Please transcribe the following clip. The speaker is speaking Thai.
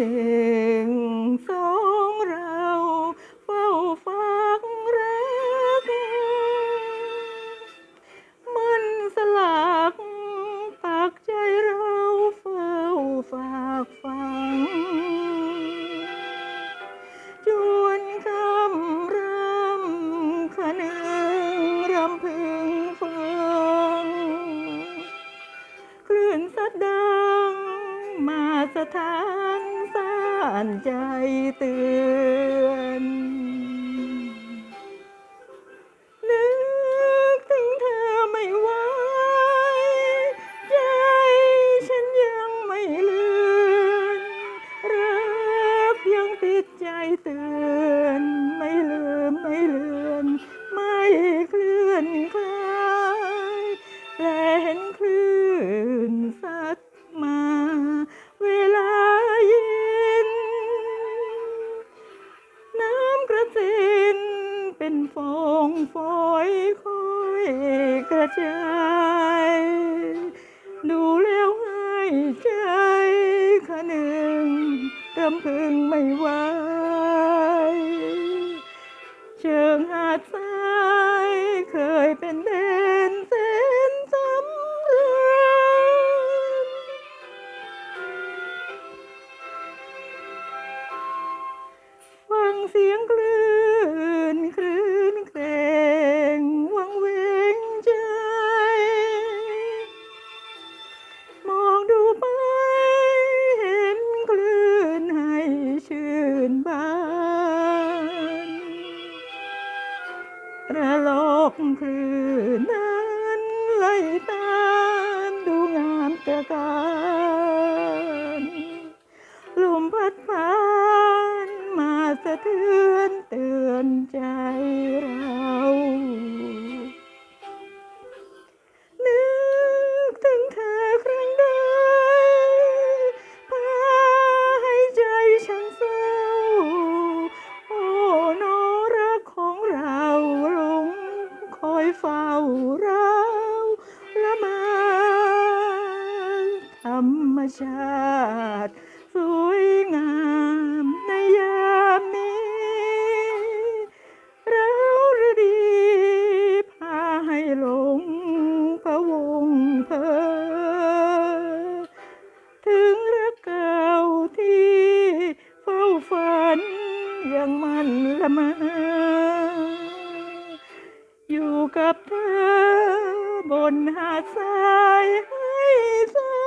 anne ทางสานใจเตือนนึกถึงเธอไม่ไหวใจฉันยังไม่เลือนรักยังติดใจเตือนไม่ลืมไม่ลือนไม่เคลื่อนคลายแลเห็นคลื่น เป็นฟองฝอยค่อยกระจายดูแล้วให้ใจขะหนึ่งรำพึงไม่ไหวเชิงหาดทรายเคยเป็นแดนแสนสำราญฟังเสียงคลื่ ระลอกคลื่นนั้นไหลตามดูงามตะการลมพัดผ่านมาสะเทือนเตือนใจเรา อยเฝ้าเราละมาธรรมชาติ สวยงามในยามนี้เราฤดีพาให้หลงพะวงเพอถึงรักเก่าที่เฝ้าฝันยังมันละเมอ อยู่กับเธอบนหาดทรายให้สา